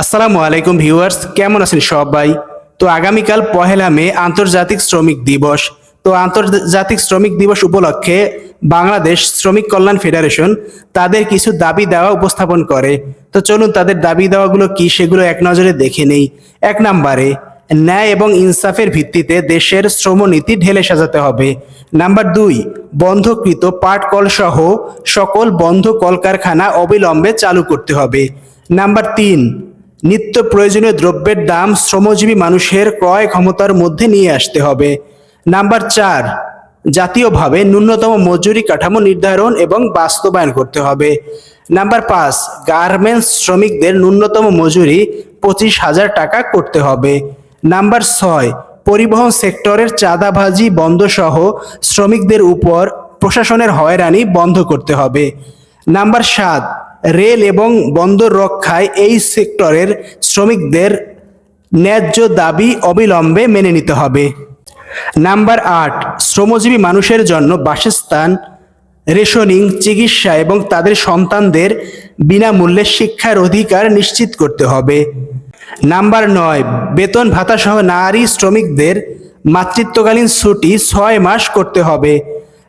আসসালামু আলাইকুম ভিউয়ার্স, কেমন আছেন সবাই? তো আগামীকাল পহেলা মে আন্তর্জাতিক শ্রমিক দিবস। তো আন্তর্জাতিক শ্রমিক দিবস উপলক্ষে বাংলাদেশ শ্রমিক কল্যাণ ফেডারেশন তাদের কিছু দাবি দেওয়া উপস্থাপন করে। তো চলুন তাদের দাবি দেওয়াগুলো কি সেগুলো এক নজরে দেখে নেই। এক নম্বরে, ন্যায় এবং ইনসাফের ভিত্তিতে দেশের শ্রমনীতি ঢেলে সাজাতে হবে। নাম্বার দুই, বন্ধকৃত পাট কল সহ সকল বন্ধ কলকারখানা অবিলম্বে চালু করতে হবে। নাম্বার তিন নিত্য প্রয়োজনীয় দ্রব্যের দাম শ্রমজীবী মানুষের ক্রয় ক্ষমতার মধ্যে নিয়ে আসতে হবে। নাম্বার চার, জাতীয়ভাবে ন্যূনতম মজুরি কাঠামো নির্ধারণ এবং বাস্তবায়ন করতে হবে। নাম্বার পাঁচ, গার্মেন্টস শ্রমিকদের ন্যূনতম মজুরি পঁচিশ হাজার টাকা করতে হবে। নাম্বার ছয়, পরিবহন সেক্টরের চাঁদাবাজি বন্ধ সহ শ্রমিকদের উপর প্রশাসনের হয়রানি বন্ধ করতে হবে। নাম্বার সাত রেল এবং বন্দর রক্ষায় এই সেক্টরের শ্রমিকদের ন্যায্য দাবি অবিলম্বে মেনে নিতে হবে। নাম্বার আট, শ্রমজীবী মানুষের জন্য বাসস্থান, রেশনিং, চিকিৎসা এবং তাদের সন্তানদের বিনামূল্যে শিক্ষার অধিকার নিশ্চিত করতে হবে। নাম্বার নয়, বেতন ভাতা সহ নারী শ্রমিকদের মাতৃত্বকালীন ছুটি ছয় মাস করতে হবে।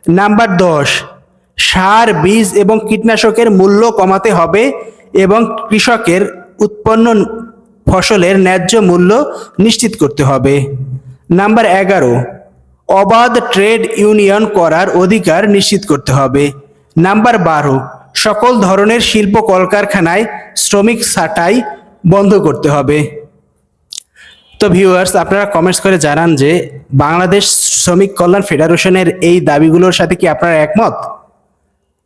নাম্বার দশ সার, বীজ এবং কীটনাশকের মূল্য কমাতে হবে এবং কৃষকের উৎপন্ন ফসলের ন্যায্য মূল্য নিশ্চিত করতে হবে। নাম্বার এগারো, অবাধ ট্রেড ইউনিয়ন করার অধিকার নিশ্চিত করতে হবে। নাম্বার বারো, সকল ধরনের শিল্প কলকারখানায় শ্রমিক ছাঁটাই বন্ধ করতে হবে। তো ভিউয়ার্স আপনারা কমেন্টস করে জানান যে বাংলাদেশ শ্রমিক কল্যাণ ফেডারেশনের এই দাবিগুলোর সাথে কি আপনারা একমত?